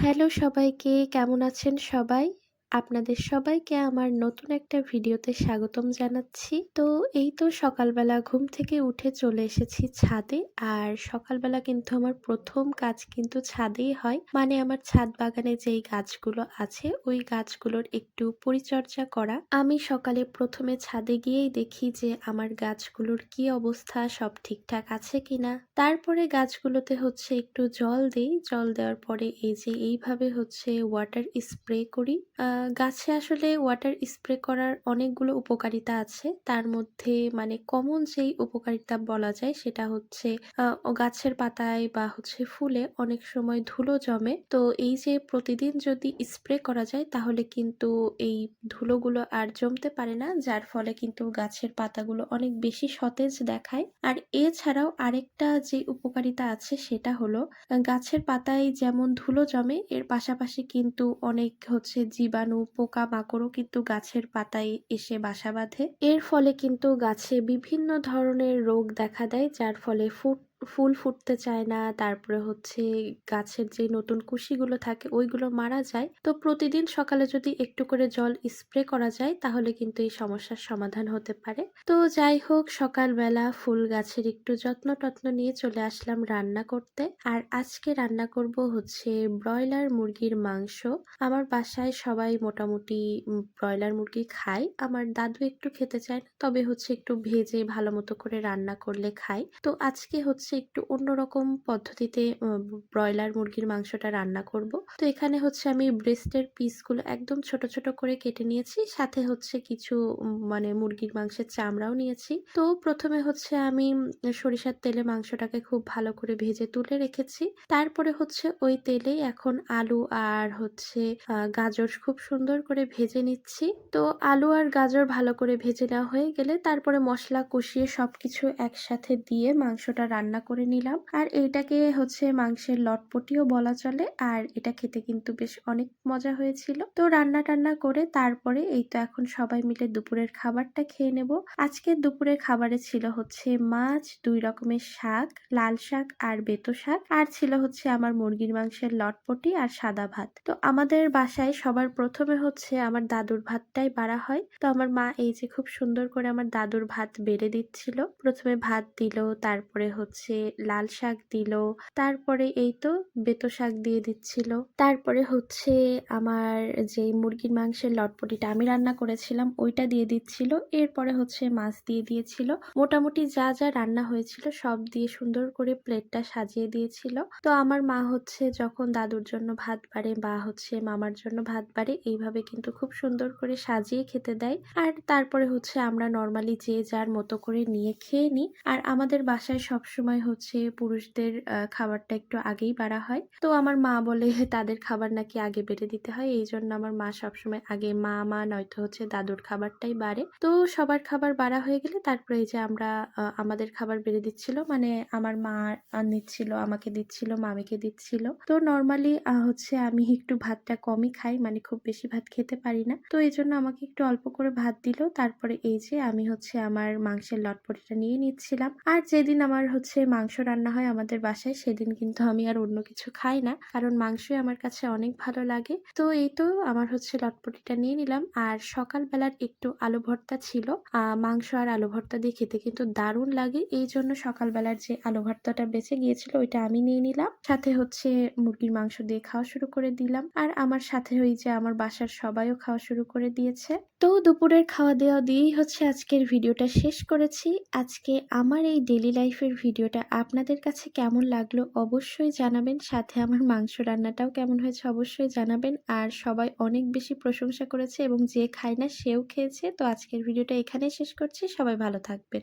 Hello সবাইকে কেমন আছেন সবাই? আপনাদের সবাইকে আমার নতুন একটা ভিডিওতে স্বাগতম জানাচ্ছি। তো এই তো সকালবেলা ঘুম থেকে উঠে চলে এসেছি ছাদে। আর সকালবেলা কিন্তু আমার প্রথম কাজ কিন্তু ছাদেই হয়। মানে আমার ছাদ বাগানে যেই গাছগুলো আছে ওই গাছগুলোর একটু পরিচর্যা করা। আমি সকালে প্রথমে ছাদে গিয়েই দেখি যে আমার গাছগুলোর কি অবস্থা, সব ঠিকঠাক আছে কিনা। তারপরে গাছগুলোতে হচ্ছে একটু জল দেই। জল দেওয়ার পরে এই যে এইভাবে হচ্ছে ওয়াটার স্প্রে করি। গাছে আসলে ওয়াটার স্প্রে করার অনেকগুলো উপকারিতা আছে। তার মধ্যে মানে কমন যেই উপকারিতা বলা যায় সেটা হচ্ছে গাছের পাতায় বা হচ্ছে ফুলে অনেক সময় ধুলো জমে। তো এই যে প্রতিদিন যদি স্প্রে করা যায় তাহলে কিন্তু এই ধুলোগুলো আর জমতে পারে না। যার ফলে কিন্তু গাছের পাতাগুলো অনেক বেশি সতেজ দেখায়। আর এছাড়াও আরেকটা যে উপকারিতা আছে সেটা হলো গাছের পাতায় যেমন ধুলো জমে এর পাশাপাশি কিন্তু অনেক হচ্ছে জীবাণু, পোকামাকড়ও কিন্তু গাছের পাতায় এসে বাসা বাঁধে। এর ফলে কিন্তু গাছে বিভিন্ন ধরনের রোগ দেখা দেয়, যার ফলে ফুট ফুল ফুটতে চায় না। তারপরে হচ্ছে গাছের যে নতুন কুশিগুলো থাকে ওইগুলো মারা যায়। তো প্রতিদিন সকালে যদি একটু করে জল স্প্রে করা যায়, তাহলে কিন্তু এই সমস্যার সমাধান হতে পারে। তো যাই হোক, সকালবেলা ফুল গাছের একটু যত্ন-টত্ন নিয়ে চলে আসলাম রান্না করতে। আর আজকে রান্না করব হচ্ছে ব্রয়লার মুরগির মাংস। আমার বাসায় সবাই মোটামুটি ব্রয়লার মুরগি খায়। আমার দাদু একটু খেতে চায় না। তবে হচ্ছে একটু ভেজে ভালো মতো করে রান্না করলে খায়। তো আজকে হচ্ছে একটু অন্যরকম পদ্ধতিতে ব্রয়লার মুরগির মাংসটা রান্না করব। তো এখানে হচ্ছে আমি ব্রেস্টের পিসগুলো একদম ছোট, ছোট করে কেটে নিয়েছি। সাথে হচ্ছে কিছু মানে মুরগির মাংসের চামড়াও নিয়েছি। তো প্রথমে হচ্ছে আমি সরিষার তেলে মাংসটাকে খুব ভালো করে ভেজে তুলে রেখেছি। তারপরে হচ্ছে ওই তেলেই এখন আলু আর হচ্ছে গাজর খুব সুন্দর করে ভেজে নিচ্ছি। তো আলু আর গাজর ভালো করে ভেজে নেওয়া হয়ে গেলে তারপরে মশলা কষিয়ে সবকিছু একসাথে দিয়ে মাংসটা রান্না করে নিলাম। আর এইটাকে হচ্ছে মাংসের লটপটিও বলা চলে। আর এটা খেতে কিন্তু বেশ অনেক মজা হয়েছিল। তো রান্না-টান্না করে তারপরে এই তো এখন সবাই মিলে দুপুরের খাবারটা খেয়ে নেব। আজকে দুপুরের খাবারে ছিল হচ্ছে মাছ, দুই রকমের শাক, লাল শাক আর বেতো শাক। আর ছিল হচ্ছে আমার মুরগির মাংসের লটপটি আর সাদা ভাত। তো আমাদের বাসায় সবার প্রথমে হচ্ছে আমার দাদুর ভাতটাই বাড়া হয়। তো আমার মা এই যে খুব সুন্দর করে আমার দাদুর ভাত বেড়ে দিচ্ছিল। প্রথমে ভাত দিল, তারপরে হচ্ছে লাল শাক দিল, তারপরে এই তো বেতো শাক দিয়ে দিচ্ছিল। তারপরে হচ্ছে আমার যেই মুরগির মাংসের লটপটিটা আমি রান্না করেছিলাম ওইটা দিয়ে দিচ্ছিল। এরপরে হচ্ছে মাছ দিয়ে দিয়েছিল। মোটামুটি যা, যা রান্না হয়েছিল সব দিয়ে সুন্দর করে প্লেটটা সাজিয়ে দিয়েছিল। তো আমার মা হচ্ছে যখন দাদুর জন্য ভাত বাড়ে বা হচ্ছে মামার জন্য ভাত বাড়ে এইভাবে কিন্তু খুব সুন্দর করে সাজিয়ে খেতে দেয়। আর তারপরে হচ্ছে আমরা নর্মালি যে যার মতো করে নিয়ে খেয়ে নিই। আর আমাদের বাসায় সবসময় হচ্ছে পুরুষদের খাবারটা একটু আগেই বাড়া হয়। তো আমার মা বলে তাদের খাবার নাকি আগে বেড়ে দিতে হয়। এই জন্য আমার মা সবসময় আগে মা-মা নয়তো হচ্ছে দাদুর খাবারটাই বাড়ে। তো সবার খাবার বাড়া হয়ে গেলে তারপরে এই যে আমরা আমাদের খাবার বেড়ে দিচ্ছিল। মানে আমার মা নিচ্ছিল, আমাকে দিচ্ছিল, মামিকে দিচ্ছিল। তো নর্মালি হচ্ছে আমি একটু ভাতটা কমই খাই। মানে খুব বেশি ভাত খেতে পারি না। তো এই জন্য আমাকে একটু অল্প করে ভাত দিল। তারপরে এই যে আমি হচ্ছে আমার মাংসের লটপটিটা নিয়ে নিচ্ছিলাম। আর যেদিন আমার হচ্ছে মাংস রান্না হয় আমাদের বাসায়, সেদিন কিন্তু আমি আর অন্য কিছু খাই না। কারণ মাংসই আমার কাছে অনেক ভালো লাগে। তো এই তো আমার হচ্ছে লটপটিটা নিয়ে নিলাম। আর সকালবেলার একটু আলু ভর্তা ছিল। মাংস আর আলু ভর্তা দিয়ে খেতে কিন্তু দারুণ লাগে। এইজন্য সকালবেলার যে আলু ভর্তাটা বেঁচে গিয়েছিল, ওইটা আমি নিয়ে নিলাম। সাথে হচ্ছে মুরগির মাংস দিয়ে খাওয়া শুরু করে দিলাম। আর আমার সাথে ওই যে আমার বাসার সবাইও খাওয়া শুরু করে দিয়েছে। তো দুপুরের খাওয়া-দাওয়া দিয়েই হচ্ছে আজকের ভিডিওটা শেষ করেছি। আজকে আমার এই ডেলি লাইফের ভিডিওটা আপনাদের কাছে কেমন লাগল অবশ্যই জানাবেন। সাথে আমার মাংস রান্নাটাও কেমন হয়েছে অবশ্যই জানাবেন। আর সবাই অনেক বেশি প্রশংসা করেছে এবং যে খায় না সেও খেয়েছে। তো আজকের ভিডিওটা এখানেই শেষ করছি। সবাই ভালো থাকবেন।